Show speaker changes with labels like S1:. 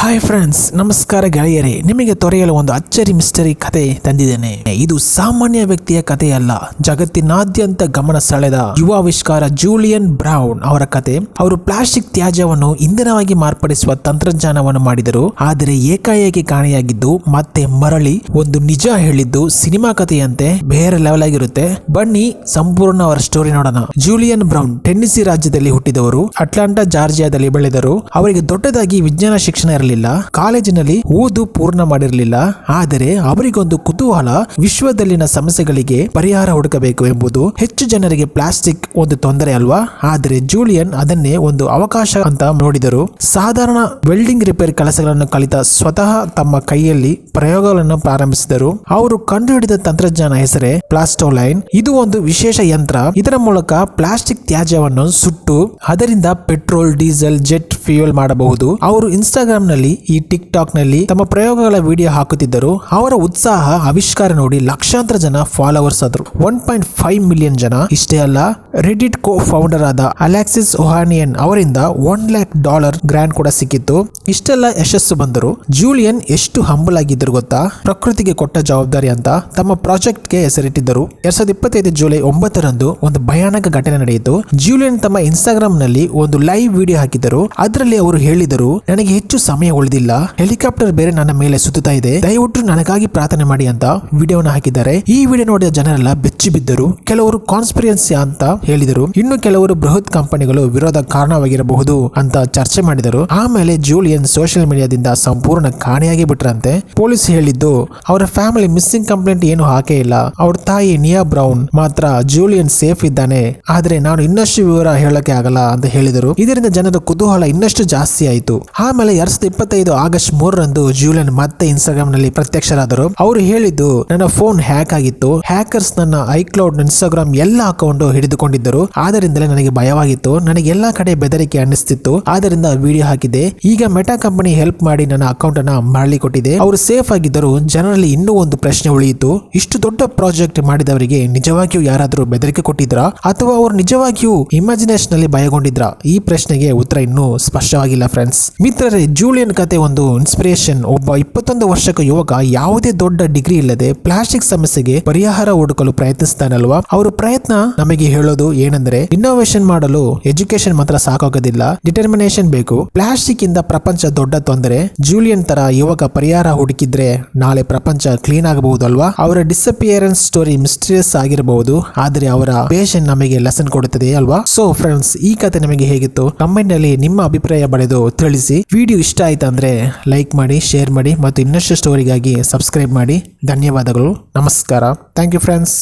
S1: Hi friends ನಮಸ್ಕಾರ ಗೆಳೆಯರೇ. ನಿಮಗೆ ತೊರೆಯಲು ಒಂದು ಅಚ್ಚರಿ ಮಿಸ್ಟರಿ ಕತೆ ತಂದಿದ್ದೇನೆ. ಇದು ಸಾಮಾನ್ಯ ವ್ಯಕ್ತಿಯ ಕಥೆಯಲ್ಲ ಜಗತ್ತಿನಾದ್ಯಂತ ಗಮನ ಸೆಳೆದ ಯುವ ಆವಿಷ್ಕಾರ ಜೂಲಿಯನ್ ಬ್ರೌನ್ ಅವರ ಕತೆ. ಅವರು ಪ್ಲಾಸ್ಟಿಕ್ ತ್ಯಾಜ್ಯವನ್ನು ಇಂಧನವಾಗಿ ಮಾರ್ಪಡಿಸುವ ತಂತ್ರಜ್ಞಾನವನ್ನು ಮಾಡಿದರು. ಆದರೆ ಏಕಾಏಕಿ ಕಾಣೆಯಾಗಿದ್ದು, ಮತ್ತೆ ಮರಳಿ ಒಂದು ನಿಜ ಹೇಳಿದ್ದು ಸಿನಿಮಾ ಕಥೆಯಂತೆ ಬೇರೆ ಲೆವೆಲ್ ಆಗಿರುತ್ತೆ. ಬನ್ನಿ, ಸಂಪೂರ್ಣ ಅವರ ಸ್ಟೋರಿ ನೋಡೋಣ. ಜೂಲಿಯನ್ ಬ್ರೌನ್ ಟೆನ್ನಿಸಿ ರಾಜ್ಯದಲ್ಲಿ ಹುಟ್ಟಿದವರು. ಅಟ್ಲಾಂಟಾ ಜಾರ್ಜಿಯಾದಲ್ಲಿ ಬೆಳೆದರು. ಅವರಿಗೆ ದೊಡ್ಡದಾಗಿ ವಿಜ್ಞಾನ ಶಿಕ್ಷಣ ಇರಲಿಲ್ಲ. ಕಾಲೇಜಿನಲ್ಲಿ ಓದು ಪೂರ್ಣ ಮಾಡಿರಲಿಲ್ಲ. ಆದರೆ ಅವರಿಗೊಂದು ಕುತೂಹಲ ವಿಶ್ವದಲ್ಲಿನ ಸಮಸ್ಯೆಗಳಿಗೆ ಪರಿಹಾರ ಹುಡುಕಬೇಕು ಎಂಬುದು ಹೆಚ್ಚು ಜನರಿಗೆ ಪ್ಲಾಸ್ಟಿಕ್ ಒಂದು ತೊಂದರೆ ಅಲ್ವಾ? ಆದರೆ ಜೂಲಿಯನ್ ಅದನ್ನೇ ಒಂದು ಅವಕಾಶ ಅಂತ ನೋಡಿದರು. ಸಾಧಾರಣ ವೆಲ್ಡಿಂಗ್ ರಿಪೇರ್ ಕೆಲಸಗಳನ್ನು ಕಲಿತ ಸ್ವತಃ ತಮ್ಮ ಕೈಯಲ್ಲಿ ಪ್ರಯೋಗಗಳನ್ನು ಪ್ರಾರಂಭಿಸಿದರು. ಅವರು ಕಂಡುಹಿಡಿದ ತಂತ್ರಜ್ಞಾನ ಹೆಸರೇ ಪ್ಲಾಸ್ಟೋಲೈನ್. ಇದು ಒಂದು ವಿಶೇಷ ಯಂತ್ರ. ಇದರ ಮೂಲಕ ಪ್ಲಾಸ್ಟಿಕ್ ತ್ಯಾಜ್ಯವನ್ನು ಸುಟ್ಟು, ಅದರಿಂದ ಪೆಟ್ರೋಲ್, ಡೀಸೆಲ್, ಜೆಟ್ ಫ್ಯೂಯಲ್ ಮಾಡಬಹುದು. ಅವರು ಇನ್ಸ್ಟಾಗ್ರಾಮ್ ಈ ಟಿಕ್ ಟಾಕ್ನಲ್ಲಿ ತಮ್ಮ ಪ್ರಯೋಗಗಳ ವಿಡಿಯೋ ಹಾಕುತ್ತಿದ್ದರು. ಅವರ ಉತ್ಸಾಹ, ಆವಿಷ್ಕಾರ ನೋಡಿ ಲಕ್ಷಾಂತರ ಜನ ಫಾಲೋವರ್ಸ್ ಆದರು. ಒನ್ ಪಾಯಿಂಟ್ ಫೈವ್ ಮಿಲಿಯನ್ ಜನ. ಇಷ್ಟೇ ಅಲ್ಲ ರೆಡಿಟ್ ಕೋ ಫೌಂಡರ್ ಆದ ಅಲೆಕ್ಸಿಸ್ ಒಹಾನಿಯನ್ ಅವರಿಂದ ಒನ್ ಲ್ಯಾಕ್ ಡಾಲರ್ ಗ್ರಾಂಡ್ ಕೂಡ ಸಿಕ್ಕಿತ್ತು. ಇಷ್ಟೆಲ್ಲ ಯಶಸ್ಸು ಬಂದರು ಜೂಲಿಯನ್ ಎಷ್ಟು ಹಂಬಲ್ ಆಗಿದ್ದರು ಗೊತ್ತಾ? ಪ್ರಕೃತಿಗೆ ಕೊಟ್ಟ ಜವಾಬ್ದಾರಿ ಅಂತ ತಮ್ಮ ಪ್ರಾಜೆಕ್ಟ್ಗೆ ಹೆಸರಿಟ್ಟಿದ್ದರು. ಎರಡ್ ಸಾವಿರದ ಇಪ್ಪತ್ತೈದು ಜುಲೈ ಒಂಬತ್ತರಂದು ಒಂದು ಭಯಾನಕ ಘಟನೆ ನಡೆಯಿತು. ಜೂಲಿಯನ್ ತಮ್ಮ ಇನ್ಸ್ಟಾಗ್ರಾಮ್ನಲ್ಲಿ ಒಂದು ಲೈವ್ ವಿಡಿಯೋ ಹಾಕಿದರು ಅದರಲ್ಲಿ ಅವರು ಹೇಳಿದರು, ನನಗೆ ಹೆಚ್ಚು ಸಮಯ ಉಳಿದಿಲ್ಲ. ಹೆಲಿಕಾಪ್ಟರ್ ಬೇರೆ ನನ್ನ ಮೇಲೆ ಸುತ್ತಾ ಇದೆ. ದಯವಿಟ್ಟು ನನಗಾಗಿ ಪ್ರಾರ್ಥನೆ ಮಾಡಿ ಅಂತ ವಿಡಿಯೋನ ಹಾಕಿದ್ದಾರೆ. ಈ ವಿಡಿಯೋ ನೋಡಿದ ಜನರೆಲ್ಲ ಬೆಚ್ಚಿ ಬಿದ್ದರು. ಕೆಲವರು ಕಾನ್ಸ್ಪಿರೆನ್ಸಿ ಅಂತ ಹೇಳಿದರು. ಇನ್ನು ಕೆಲವರು ಬೃಹತ್ ಕಂಪನಿಗಳು ವಿರೋಧ ಕಾರಣವಾಗಿರಬಹುದು ಅಂತ ಚರ್ಚೆ ಮಾಡಿದರು. ಆಮೇಲೆ ಜೂಲಿಯನ್ ಸೋಷಿಯಲ್ ಮೀಡಿಯಾದಿಂದ ಸಂಪೂರ್ಣ ಕಾಣೆಯಾಗಿ ಬಿಟ್ರಂತೆ ಪೊಲೀಸ್ ಹೇಳಿದ್ದು, ಅವರ ಫ್ಯಾಮಿಲಿ ಮಿಸ್ಸಿಂಗ್ ಕಂಪ್ಲೇಂಟ್ ಏನು ಹಾಕೇ ಇಲ್ಲ. ಅವ್ರ ತಾಯಿ ನಿಯಾ ಬ್ರೌನ್ ಮಾತ್ರ ಜೂಲಿಯನ್ ಸೇಫ್ ಇದ್ದಾನೆ. ಆದ್ರೆ ನಾನು ಇನ್ನಷ್ಟು ವಿವರ ಹೇಳಕ್ಕೆ ಆಗಲ್ಲ ಅಂತ ಹೇಳಿದರು. ಇದರಿಂದ ಜನರ ಕುತೂಹಲ ಇನ್ನಷ್ಟು ಜಾಸ್ತಿ ಆಯಿತು. ಆಮೇಲೆ ಎರಡ್ ಇಪ್ಪತ್ತೈದು ಆಗಸ್ಟ್ ಮೂರರಂದು ಜೂಲಿಯನ್ ಮತ್ತೆ ಇನ್ಸ್ಟಾಗ್ರಾಮ್ನಲ್ಲಿ ಪ್ರತ್ಯಕ್ಷರಾದರು. ಅವರು ಹೇಳಿದ್ದು, ನನ್ನ ಫೋನ್ ಹ್ಯಾಕ್ ಆಗಿತ್ತು. ಹ್ಯಾಕರ್ಸ್ ನನ್ನ ಐಕ್ಲೌಡ್ ಇನ್ಸ್ಟಾಗ್ರಾಮ್ ಎಲ್ಲ ಅಕೌಂಟ್ ಹಿಡಿದುಕೊಂಡಿದ್ದರು. ಆದ್ದರಿಂದಲೇ ನನಗೆ ಭಯವಾಗಿತ್ತು. ನನಗೆ ಎಲ್ಲಾ ಕಡೆ ಬೆದರಿಕೆ ಅನ್ನಿಸ್ತಿತ್ತು. ಆದ್ದರಿಂದ ವಿಡಿಯೋ ಹಾಕಿದೆ. ಈಗ ಮೆಟಾ ಕಂಪನಿ ಹೆಲ್ಪ್ ಮಾಡಿ ನನ್ನ ಅಕೌಂಟ್ ಅನ್ನ ಮರಳಿ ಕೊಟ್ಟಿದೆ ಅವರು ಸೇಫ್ ಆಗಿದ್ದರು ಜನರಲ್ಲಿ ಇನ್ನೂ ಒಂದು ಪ್ರಶ್ನೆ ಉಳಿಯಿತು. ಇಷ್ಟು ದೊಡ್ಡ ಪ್ರಾಜೆಕ್ಟ್ ಮಾಡಿದವರಿಗೆ ನಿಜವಾಗಿಯೂ ಯಾರಾದರೂ ಬೆದರಿಕೆ ಕೊಟ್ಟಿದ್ರಾ? ಅಥವಾ ಅವರು ನಿಜವಾಗಿಯೂ ಇಮ್ಯಾಜಿನೇಷನ್ನಲ್ಲಿ ಭಯಗೊಂಡಿದ್ರಾ? ಈ ಪ್ರಶ್ನೆಗೆ ಉತ್ತರ ಇನ್ನೂ ಸ್ಪಷ್ಟವಾಗಿಲ್ಲ, ಫ್ರೆಂಡ್ಸ್. ಮಿತ್ರರೇ, ಜೂಲಿಯನ್ ಕತೆ ಒಂದು ಇನ್ಸ್ಪಿರೇಷನ್ ಒಬ್ಬ ಇಪ್ಪತ್ತೊಂದು ವರ್ಷಕ ಯುವಕ ಯಾವುದೇ ದೊಡ್ಡ ಡಿಗ್ರಿ ಇಲ್ಲದೆ ಪ್ಲಾಸ್ಟಿಕ್ ಸಮಸ್ಯೆಗೆ ಪರಿಹಾರ ಹುಡುಕಲು ಪ್ರಯತ್ನಿಸ್ತಾನಲ್ವಾ? ಅವರ ಪ್ರಯತ್ನ ನಮಗೆ ಹೇಳೋದು ಏನಂದ್ರೆ ಇನ್ನೋವೇಷನ್ ಮಾಡಲು ಎಜುಕೇಶನ್ ಮಾತ್ರ ಸಾಕಾಗೋದಿಲ್ಲ ಡಿಟರ್ಮಿನೇಷನ್ ಬೇಕು. ಪ್ಲಾಸ್ಟಿಕ್ ಇಂದ ಪ್ರಪಂಚ ದೊಡ್ಡ ತೊಂದರೆ ಜೂಲಿಯನ್ ತರ ಯುವಕ ಪರಿಹಾರ ಹುಡುಕಿದ್ರೆ ನಾಳೆ ಪ್ರಪಂಚ ಕ್ಲೀನ್ ಆಗಬಹುದು ಅಲ್ವಾ ಅವರ ಡಿಸಪಿಯರೆನ್ಸ್ ಸ್ಟೋರಿ ಮಿಸ್ಟೀರಿಯಸ್ ಆಗಿರಬಹುದು, ಆದರೆ ಅವರ ಪೇಷನ್ ನಮಗೆ ಲೆಸನ್ ಕೊಡುತ್ತದೆ ಅಲ್ವಾ? ಸೊ ಫ್ರೆಂಡ್ಸ್ ಈ ಕತೆ ನಿಮಗೆ ಹೇಗಿತ್ತು? ಕಮೆಂಟ್ನಲ್ಲಿ ನಿಮ್ಮ ಅಭಿಪ್ರಾಯ ಪಡೆದು ತಿಳಿಸಿ. ವಿಡಿಯೋ ಇಷ್ಟ ಆಯ್ತು ಅಂದ್ರೆ ಲೈಕ್ ಮಾಡಿ ಶೇರ್ ಮಾಡಿ ಮತ್ತು ಇನ್ನಷ್ಟು ಸ್ಟೋರಿಗಾಗಿ ಸಬ್ಸ್ಕ್ರೈಬ್ ಮಾಡಿ. ಧನ್ಯವಾದಗಳು. ನಮಸ್ಕಾರ. Thank you friends